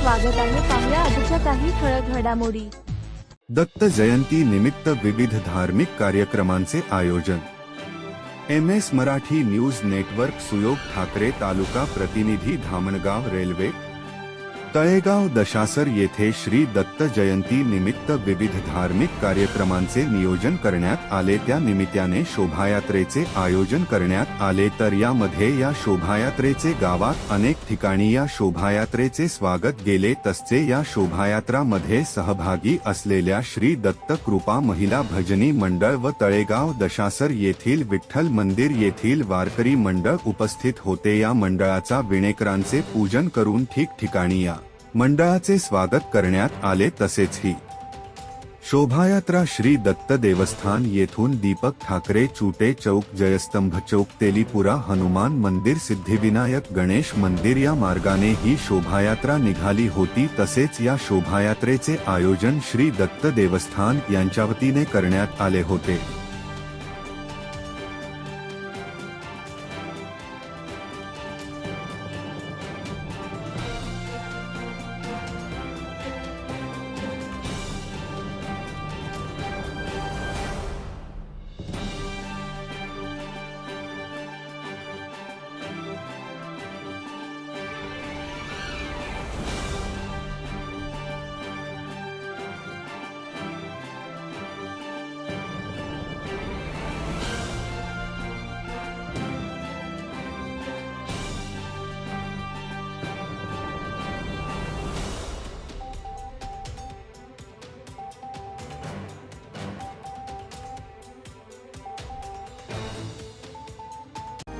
स्वागत आहे पाहुया आजच्या काही ठळक घडामोडी. दत्त जयंती निमित्त विविध धार्मिक कार्यक्रमांचे आयोजन. M S Marathi news network Suyog Thackeray तालुका प्रतिनिधी धामणगाव रेल्वे तळेगाव दशासर येथे श्री दत्त जयंती निमित्त विविध धार्मिक कार्यक्रमांचे नियोजन करण्यात आले. त्या निमित्ताने शोभायात्रेचे आयोजन करण्यात आले. तर यामध्ये या शोभायात्रेचे गावात अनेक ठिकाणी या शोभायात्रेचे स्वागत गेले. तसचे या शोभायात्रामध्ये सहभागी असलेल्या श्री दत्त कृपा महिला भजनी मंडळ व तळेगाव दशासर येथील विठ्ठल मंदिर येथील वारकरी मंडळ उपस्थित होते. या मंडळाचा विणेकरांचे पूजन करून ठिकठिकाणी या मंडळाचे स्वागत करण्यात आले तसेच ही शोभायात्रा श्री दत्त देवस्थान येथून दीपक ठाकरे चुटे चौक जयस्तंभ चौक तेलीपुरा हनुमान मंदिर सिद्धिविनायक गणेश मंदिर या मार्गाने ही शोभायात्रा निघाली होती. तसेच या शोभायात्रेचे आयोजन श्री दत्त देवस्थान यांच्या वतीने करण्यात आले होते.